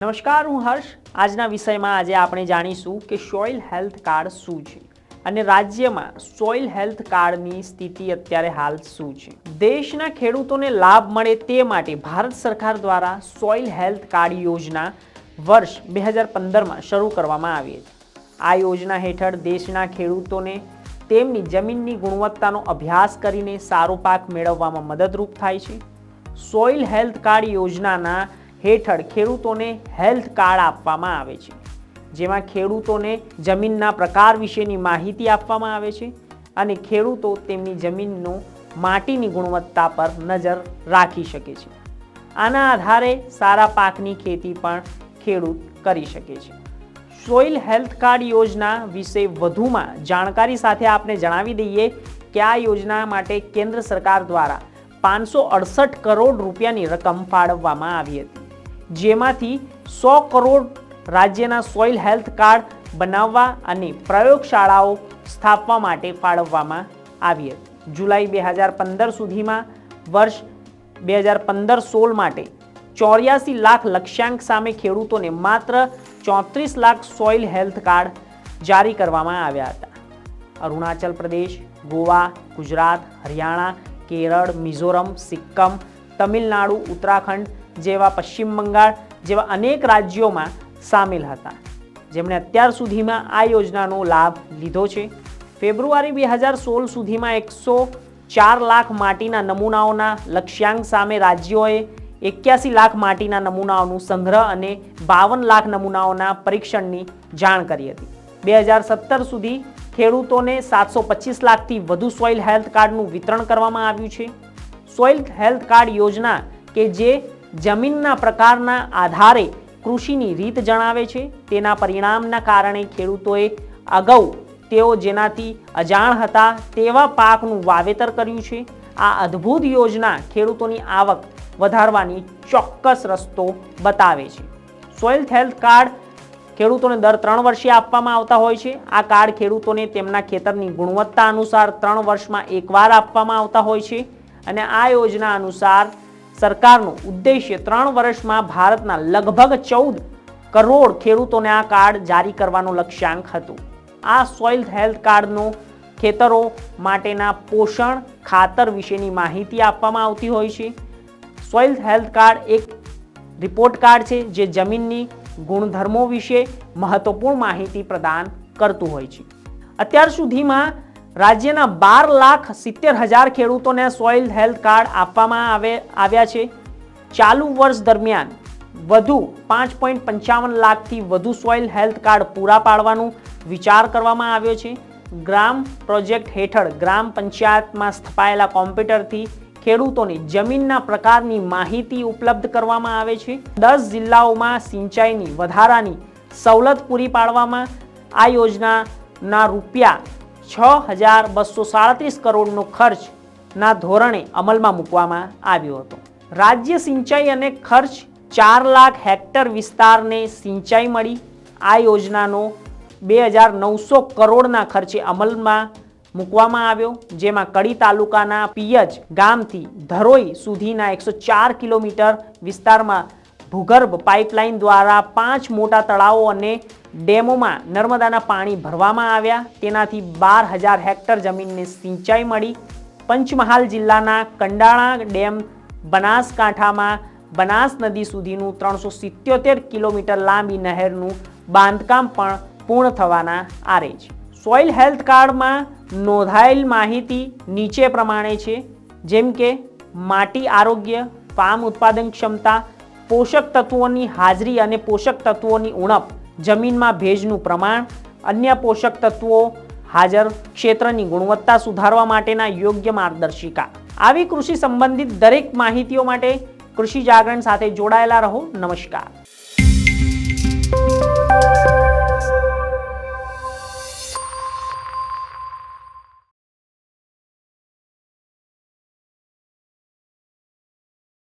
નમસ્કાર, હું હર્ષ. આજના વિષયમાં આજે આપણે જાણીશું કે સોઇલ હેલ્થ કાર્ડ શું છે અને રાજ્યમાં સોઇલ હેલ્થ કાર્ડની સ્થિતિ અત્યારે હાલ શું છે. દેશના ખેડૂતોને લાભ મળે તે માટે ભારત સરકાર દ્વારા સોઇલ હેલ્થ કાર્ડ યોજના વર્ષ બે હજાર પંદરમાં શરૂ કરવામાં આવી હતી. આ યોજના હેઠળ દેશના ખેડૂતોને તેમની જમીનની ગુણવત્તાનો અભ્યાસ કરીને સારો પાક મેળવવામાં મદદરૂપ થાય છે. સોઇલ હેલ્થ કાર્ડ યોજનાના હેઠળ ખેડૂતોને હેલ્થ કાર્ડ આપવામાં આવે છે. જેમાં ખેડૂતોને જમીનના પ્રકાર વિશેની માહિતી આપવામાં આવે છે અને ખેડૂતો તેમની જમીનનો માટીની ગુણવત્તા પર નજર રાખી શકે છે. આના આધારે સારા પાકની ખેતી પણ ખેડૂત કરી શકે છે. સોઇલ હેલ્થ કાર્ડ યોજના વિશે વધુમાં જાણકારી સાથે આપને જણાવી દઈએ કે આ યોજના માટે કેન્દ્ર સરકાર દ્વારા પાંચસો અડસઠ કરોડ રૂપિયાની રકમ ફાળવવામાં આવી હતી. જેમાંથી સો કરોડ રાજ્યના સોઇલ હેલ્થ કાર્ડ બનાવવા અને પ્રયોગશાળાઓ સ્થાપવા માટે ફાળવવામાં આવી હતી. જુલાઈ બે હજાર પંદર સુધીમાં વર્ષ બે હજાર પંદર સોળ માટે ચોર્યાસી લાખ લક્ષ્યાંક સામે ખેડૂતોને માત્ર ચોત્રીસ લાખ સોઇલ હેલ્થ કાર્ડ જારી કરવામાં આવ્યા હતા. અરુણાચલ પ્રદેશ, ગોવા, ગુજરાત, હરિયાણા, કેરળ, મિઝોરમ, સિક્કમ, તમિલનાડુ, ઉત્તરાખંડ જેવા પશ્ચિમ બંગાળ જેવા અનેક રાજ્યોમાં સામેલ હતા. જેમણે અત્યાર સુધીમાં આ યોજનાનો લાભ લીધો છે. ફેબ્રુઆરી બે હજાર સોળ સુધીમાં એકસો ચાર લાખ માટીના નમૂનાઓના લક્ષ્યાંક સામે રાજ્યોએ એક્યાસી લાખ માટીના નમૂનાઓનું સંગ્રહ અને બાવન લાખ નમૂનાઓના પરીક્ષણની જાણ કરી હતી. બે હજાર સત્તર સુધી ખેડૂતોને સાતસો પચીસ લાખથી વધુ સોઇલ હેલ્થ કાર્ડનું વિતરણ કરવામાં આવ્યું છે. સોઇલ હેલ્થ કાર્ડ યોજના કે જે જમીનના પ્રકારના આધારે કૃષિની રીત જણાવે છે. તેના પરિણામના કારણે ખેડૂતોએ અગાઉ તેઓ જેનાથી અજાણ હતા તેવા પાકનું વાવેતર કર્યું છે. આ અદ્ભુત યોજના ખેડૂતોની આવક વધારવાની ચોક્કસ રસ્તો બતાવે છે. સોઇલ હેલ્થ કાર્ડ ખેડૂતોને દર ત્રણ વર્ષે આપવામાં આવતા હોય છે. આ કાર્ડ ખેડૂતોને તેમના ખેતરની ગુણવત્તા અનુસાર ત્રણ વર્ષમાં એકવાર આપવામાં આવતા હોય છે. અને આ યોજના અનુસાર સરકારનો ઉદ્દેશ્ય ત્રણ વર્ષમાં ભારતના લગભગ ચૌદ કરોડ ખેડૂતોને આ કાર્ડ જારી કરવાનું લક્ષ્યાંક હતું. આ સોઇલ હેલ્થ કાર્ડનો ખેતરો માટેના પોષણ ખાતર વિશેની માહિતી આપવામાં આવતી હોય છે. સોઇલ હેલ્થ કાર્ડ એક રિપોર્ટ કાર્ડ છે જે જમીનની ગુણધર્મો વિશે મહત્વપૂર્ણ માહિતી પ્રદાન કરતું હોય છે. અત્યાર સુધીમાં રાજ્યના બાર લાખ સિત્તેર હજાર ખેડૂતોને સોઇલ હેલ્થ કાર્ડ આપવામાં આવે, આવ્યા છે. ચાલુ વર્ષ દરમિયાન વધુ પાંચ પોઈન્ટ પંચાવન લાખથી વધુ સોઇલ હેલ્થ કાર્ડ પૂરા પાડવાનું વિચાર કરવામાં આવ્યો છે. ગ્રામ પ્રોજેક્ટ હેઠળ ગ્રામ પંચાયતમાં સ્થપાયેલા કોમ્પ્યુટરથી ખેડૂતોને જમીનના પ્રકારની માહિતી ઉપલબ્ધ કરવામાં આવે છે. દસ જિલ્લાઓમાં સિંચાઈની વધારાની સવલત પૂરી પાડવામાં આ યોજનાના રૂપિયા છ હજાર બસો સાડત્રીસ કરોડનો ખર્ચના ધોરણે અમલમાં મૂકવામાં આવ્યો હતો. રાજ્ય સિંચાઈ અને ખર્ચ ચાર લાખ હેક્ટર વિસ્તારને સિંચાઈ મળી. આ યોજનાનો બે હજાર નવસો કરોડના ખર્ચે અમલમાં મૂકવામાં આવ્યો, જેમાં કડી તાલુકાના પિયજ ગામથી ધરોઈ સુધીના એકસો ચાર કિલોમીટર વિસ્તારમાં ભૂગર્ભ પાઇપલાઇન દ્વારા પાંચ મોટા તળાવો અને ડેમોમાં નર્મદાના પાણી ભરવામાં આવ્યા. તેનાથી બાર હજાર હેક્ટર જમીનને સિંચાઈ મળી. પંચમહાલ જિલ્લાના કંડાળા ડેમ બનાસકાંઠામાં બનાસ નદી સુધીનું ત્રણસો સિત્યોતેર કિલોમીટર લાંબી નહેરનું બાંધકામ પણ પૂર્ણ થવાના આરે છે સોઇલ હેલ્થ કાર્ડમાં નોંધાયેલ માહિતી નીચે પ્રમાણે છે. જેમ કે, માટી આરોગ્ય, પામ ઉત્પાદન ક્ષમતા, પોષક તત્વોની હાજરી અને પોષક તત્વોની ઉણપ જમીનમાં ભેજનું પ્રમાણ, અન્ય પોષક તત્વો, હાજર ક્ષેત્રની ગુણવત્તા સુધારવા માટેના યોગ્ય માર્ગદર્શિકા. આવી કૃષિ સંબંધિત દરેક માહિતીઓ માટે કૃષિ જાગરણ સાથે જોડાયેલા રહો. નમસ્કાર.